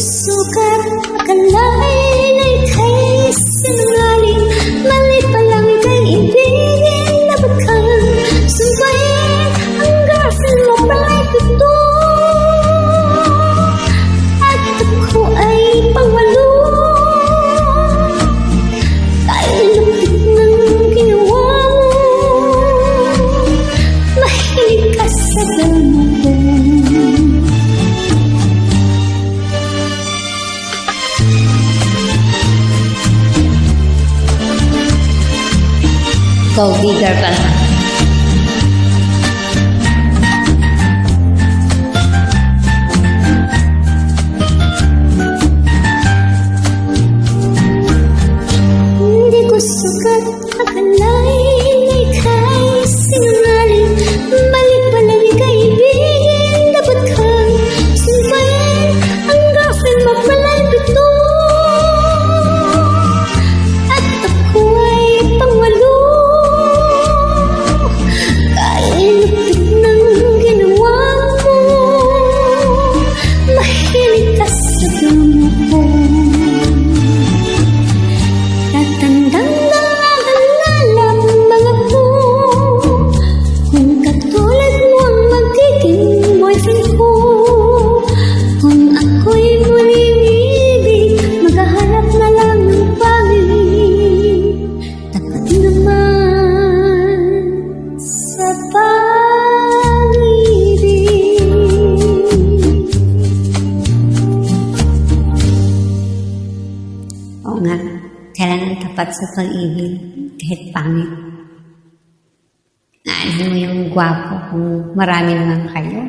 suka go bigger pa. Hindi ko sukat na kailangan tapat sa pag-ibig kahit pangit. Naalala mo yung gwapo kung marami naman kayo.